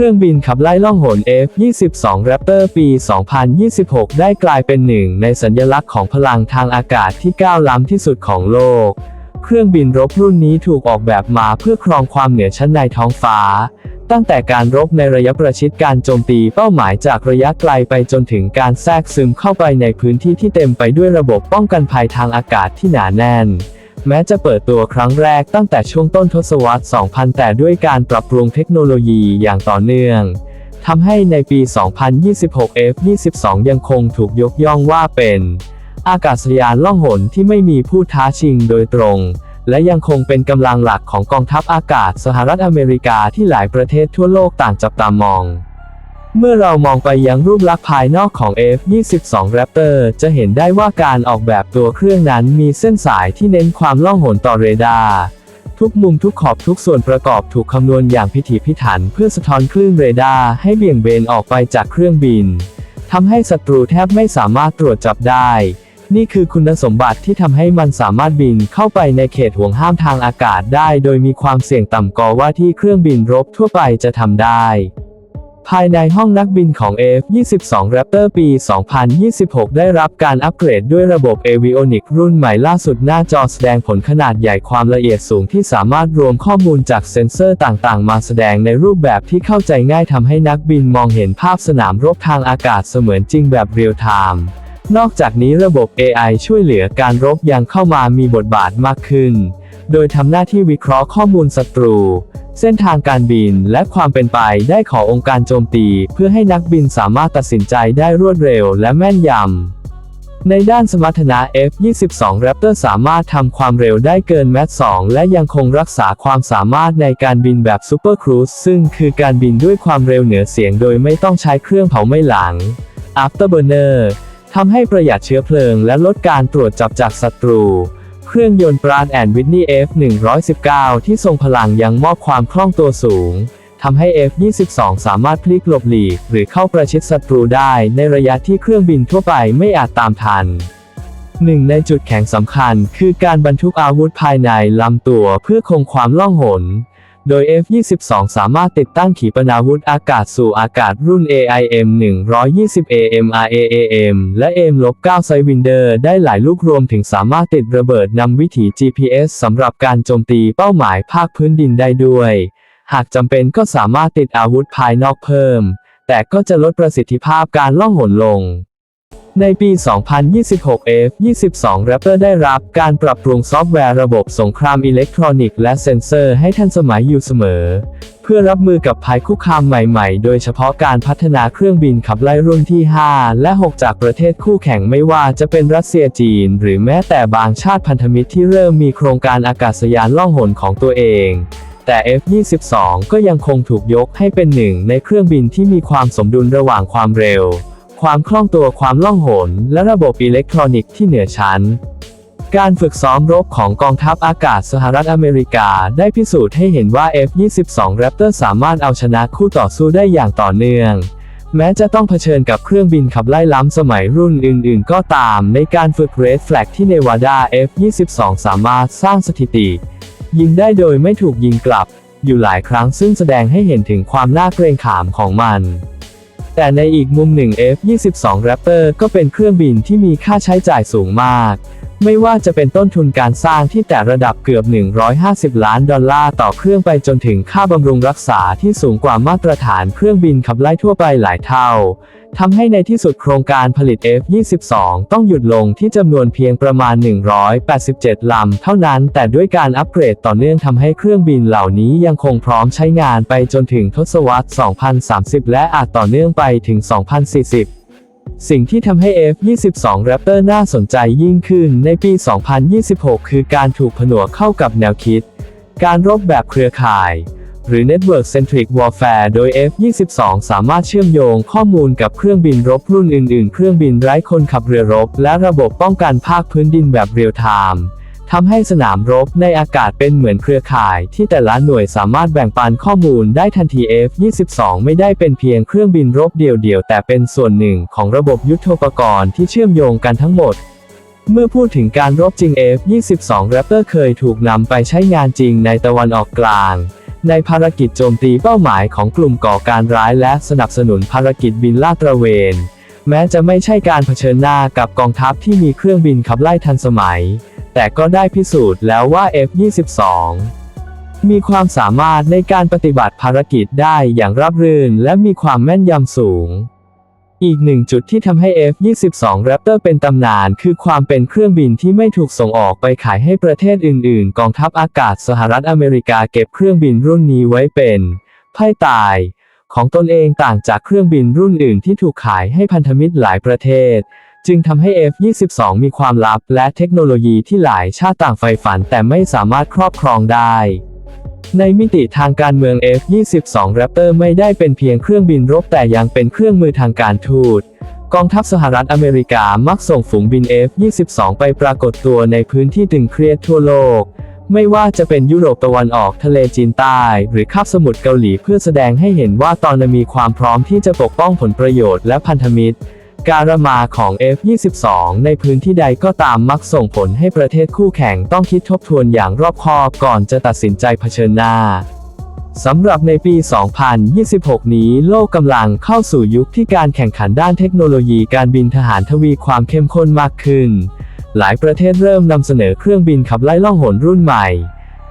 ครื่องบินขับไล่ล่องหน F-22 Raptor ปี 2026 ได้กลายเป็นหนึ่งในสัญลักษณ์ของพลังทางอากาศที่ก้าวล้ำที่สุดของโลก เครื่องบินรบรุ่นนี้ถูกออกแบบมาเพื่อครองความเหนือชั้นในท้องฟ้า ตั้งแต่การรบในระยะประชิดการโจมตีเป้าหมายจากระยะไกลไปจนถึงการแทรกซึมเข้าไปในพื้นที่ที่เต็มไปด้วยระบบป้องกันภัยทางอากาศที่หนาแน่น แม้จะเปิดตัวครั้งแรกตั้งแต่ช่วงต้นทศวรรษ 2000 แต่ด้วยการปรับปรุงเทคโนโลยีอย่างต่อเนื่องทำให้ในปี 2026 F-22 ยังคงถูกยกย่องว่าเป็น อากาศยานล่องหนที่ไม่มีผู้ท้าชิงโดยตรง และยังคงเป็นกำลังหลักของกองทัพอากาศสหรัฐอเมริกาที่หลายประเทศทั่วโลกต่างจับตามอง เมื่อเรามองไปยังรูปลักษณ์ภายนอกของ F-22 Raptor จะเห็นได้ว่าการออกแบบตัวเครื่องนั้นมีเส้นสายที่เน้นความล่องหนต่อเรดาร์ ทุกมุมทุกขอบทุกส่วนประกอบถูกคำนวณอย่างพิถีพิถันเพื่อสะท้อนคลื่นเรดาร์ให้เบี่ยงเบนออกไปจากเครื่องบิน ทำให้ศัตรูแทบไม่สามารถตรวจจับได้ นี่คือคุณสมบัติที่ทำให้มันสามารถบินเข้าไปในเขตห่วงห้ามทางอากาศได้ โดยมีความเสี่ยงต่ำกว่าว่าที่เครื่องบินรบทั่วไปจะทำได้ ภายในห้องนักบินของ F-22 Raptor ปี 2026 ได้รับการอัปเกรดด้วยระบบ Avionic รุ่นใหม่ล่าสุดหน้าจอแสดงผลขนาดใหญ่ความละเอียดสูงที่สามารถรวมข้อมูลจากเซ็นเซอร์ต่างๆ มาแสดงในรูปแบบที่เข้าใจง่ายทำให้นักบินมองเห็นภาพสนามรบทางอากาศเสมือนจริงแบบเรียลไทม์นอกจากนี้ระบบ AI ช่วยเหลือการรบยังเข้ามามีบทบาทมากขึ้น โดยทำหน้าที่วิเคราะห์ข้อมูลศัตรู เส้นทางการบินและความเป็นไปได้ขององค์การโจมตี เพื่อให้นักบินสามารถตัดสินใจได้รวดเร็วและแม่นยำ ในด้านสมรรถนะ F-22 Raptor สามารถทำความเร็วได้เกินแมท2และยังคงรักษาความสามารถในการบินแบบ Super Cruise ซึ่งคือการบินด้วยความเร็วเหนือเสียงโดยไม่ต้องใช้เครื่องเผาไหม้หลัง Afterburner ทำให้ประหยัดเชื้อเพลิงและลดการตรวจจับจากศัตรู เครื่องยนต์ปราดแอนวิทนี F119 ที่ทรงพลังยังมอบความคล่องตัวสูงทำให้ F22 สามารถพลิกหลบหลีก หรือเข้าประชิดศัตรูได้ในระยะที่เครื่องบินทั่วไปไม่อาจตามทันหนึ่งในจุดแข็งสำคัญคือการบรรทุกอาวุธภายในลำตัวเพื่อคงความล่องหน โดย F22 สามารถติดตั้งขีปนาวุธอากาศสู่อากาศรุ่น AIM 120 AMRAAM และ AM-9 Sidewinder ได้หลายลูกรวมถึงสามารถติดระเบิดนำวิถี GPS สำหรับการโจมตีเป้าหมายภาคพื้นดินได้ด้วย หากจำเป็นก็สามารถติดอาวุธภายนอกเพิ่ม แต่ก็จะลดประสิทธิภาพการล่องหนลง ในปี 2026 F-22 Raptor ได้รับการปรับปรุงซอฟต์แวร์ระบบสงครามอิเล็กทรอนิกส์และเซ็นเซอร์ให้ทันสมัยอยู่เสมอ เพื่อรับมือกับภัยคุกคามใหม่ๆ โดยเฉพาะการพัฒนาเครื่องบินขับไล่รุ่นที่ 5 และ 6 จากประเทศคู่แข่งไม่ว่าจะเป็นรัสเซียจีน หรือแม้แต่บางชาติพันธมิตรที่เริ่มมีโครงการอากาศยานล่องหนของตัวเองแต่ F-22 ก็ยังคงถูกยกให้เป็นหนึ่งในเครื่องบินที่มีความสมดุลระหว่างความเร็ว ความคล่องตัวความล่องหน และระบบอิเล็กทรอนิกส์ที่เหนือชั้น การฝึกซ้อมรบของกองทัพอากาศสหรัฐอเมริกาได้พิสูจน์ให้เห็นว่า F-22 Raptor สามารถเอาชนะคู่ต่อสู้ได้อย่างต่อเนื่อง แม้จะต้องเผชิญกับเครื่องบินขับไล่ล้ำสมัยรุ่นอื่นๆ ก็ตาม ในการฝึก Red Flag ที่เนวาดา F-22 สามารถสร้างสถิติ ยิงได้โดยไม่ถูกยิงกลับ อยู่หลายครั้งซึ่งแสดงให้เห็นถึงความน่าเกรงขามของมัน แต่ในอีกมุมหนึ่ง F-22 Raptor ก็เป็นเครื่องบินที่มีค่าใช้จ่ายสูงมาก ไม่ว่าจะเป็นต้นทุนการสร้างที่แต่ระดับเกือบ 150 ล้านดอลลาร์ต่อเครื่องไปจนถึงค่าบำรุงรักษาที่สูงกว่ามาตรฐานเครื่องบินขับไล่ทั่วไปหลายเท่าทำให้ในที่สุดโครงการผลิต F-22 ต้องหยุดลงที่จำนวนเพียงประมาณ 187 ลำเท่านั้น แต่ด้วยการอัปเกรดต่อเนื่องทำให้เครื่องบินเหล่านี้ยังคงพร้อมใช้งานไปจนถึงทศวรรษ 2030 และอาจต่อเนื่องไปถึง 2040 สิ่งที่ทำให้ F-22 Raptor น่าสนใจยิ่งขึ้นในปี 2026 คือการถูกผนวกเข้ากับแนวคิด การรบแบบเครือข่าย หรือ Network Centric Warfare โดย F-22 สามารถเชื่อมโยงข้อมูลกับเครื่องบินรบรุ่นอื่นๆ เครื่องบินไร้คนขับเรือรบ และระบบป้องกันภาคพื้นดินแบบเรียลไทม์ ทำให้สนามรบในอากาศเป็นเหมือนเครือข่ายที่แต่ละหน่วยสามารถแบ่งปันข้อมูลได้ทันที F-22 ไม่ได้เป็นเพียงเครื่องบินรบเดี่ยวๆ แต่เป็นส่วนหนึ่งของระบบยุทโธปกรณ์ที่เชื่อมโยงกันทั้งหมด เมื่อพูดถึงการรบจริง F-22 Raptor เคยถูกนำไปใช้งานจริงในตะวันออกกลาง ในภารกิจโจมตีเป้าหมายของกลุ่มก่อการร้ายและสนับสนุนภารกิจบินลาดตระเวนแม้จะไม่ใช่การเผชิญหน้ากับกองทัพที่มีเครื่องบินขับไล่ทันสมัย แต่ก็ได้พิสูจน์แล้วว่า F-22 มีความสามารถในการปฏิบัติภารกิจได้อย่างราบรื่น และมีความแม่นยำสูง อีกหนึ่งจุดที่ทำให้ F-22 Raptor เป็นตำนานคือความเป็นเครื่องบินที่ไม่ถูกส่งออกไปขายให้ประเทศอื่น ๆ กองทัพอากาศสหรัฐอเมริกาเก็บเครื่องบินรุ่นนี้ไว้เป็นไพ่ตาย ของตนเองต่างจากเครื่องบินรุ่นอื่นที่ถูกขายให้พันธมิตรหลายประเทศ จึงทำให้ F-22 มีความลับและเทคโนโลยีที่หลายชาติต่างใฝ่ฝันแต่ไม่สามารถครอบครองได้ในมิติทางการเมือง F-22 Raptor ไม่ได้เป็นเพียงเครื่องบินรบแต่ยังเป็นเครื่องมือทางการทูต กองทัพสหรัฐอเมริกามักส่งฝูงบิน F-22 ไปปรากฏตัวในพื้นที่ตึงเครียดทั่วโลก ไม่ว่าจะเป็นยุโรปตะวันออกทะเลจีนใต้ หรือคาบสมุทรเกาหลีเพื่อแสดงให้เห็นว่าตอนนั้มีความพร้อมที่จะปกป้องผลประโยชน์และพันธมิตร การมาของ F-22 ในพื้นที่ใดก็ตามมักส่งผลให้ประเทศคู่แข่งต้องคิดทบทวนอย่างรอบคอบก่อนจะตัดสินใจเผชิญหน้าสำหรับในปี 2026 นี้โลกกำลังเข้าสู่ยุคที่การแข่งขันด้านเทคโนโลยีการบินทหารทวีความเข้มข้นมากขึ้น หลายประเทศเริ่มนำเสนอเครื่องบินขับไล่ล่องหนรุ่นใหม่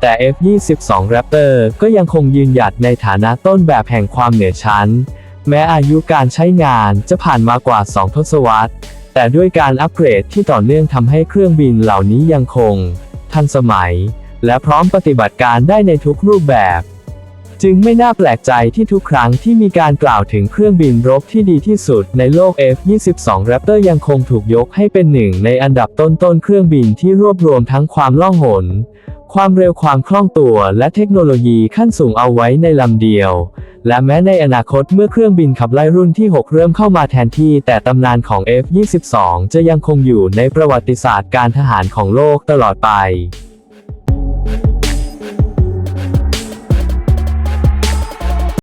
แต่ F-22 Raptor ก็ยังคงยืนหยัดในฐานะต้นแบบแห่งความเหนือชั้น แม้อายุการใช้งานจะผ่านมากว่า 2 ทศวรรษ แต่ด้วยการอัปเกรดที่ต่อเนื่องทำให้เครื่องบินเหล่านี้ยังคง ทันสมัย และพร้อมปฏิบัติการได้ในทุกรูปแบบ จึงไม่น่าแปลกใจที่ทุกครั้งที่มีการกล่าวถึงเครื่องบินรบที่ดีที่สุดในโลก F-22 Raptor ยังคงถูกยกให้เป็นหนึ่งในอันดับต้นๆเครื่องบินที่รวบรวมทั้งความล่องหนความเร็วความคล่องตัวและเทคโนโลยีขั้นสูงเอาไว้ในลำเดียว และแม้ในอนาคตเมื่อเครื่องบินขับไล่รุ่นที่ 6 เริ่มเข้ามาแทนที่ แต่ตำนานของ F-22 จะยังคงอยู่ในประวัติศาสตร์การทหารของโลกตลอดไป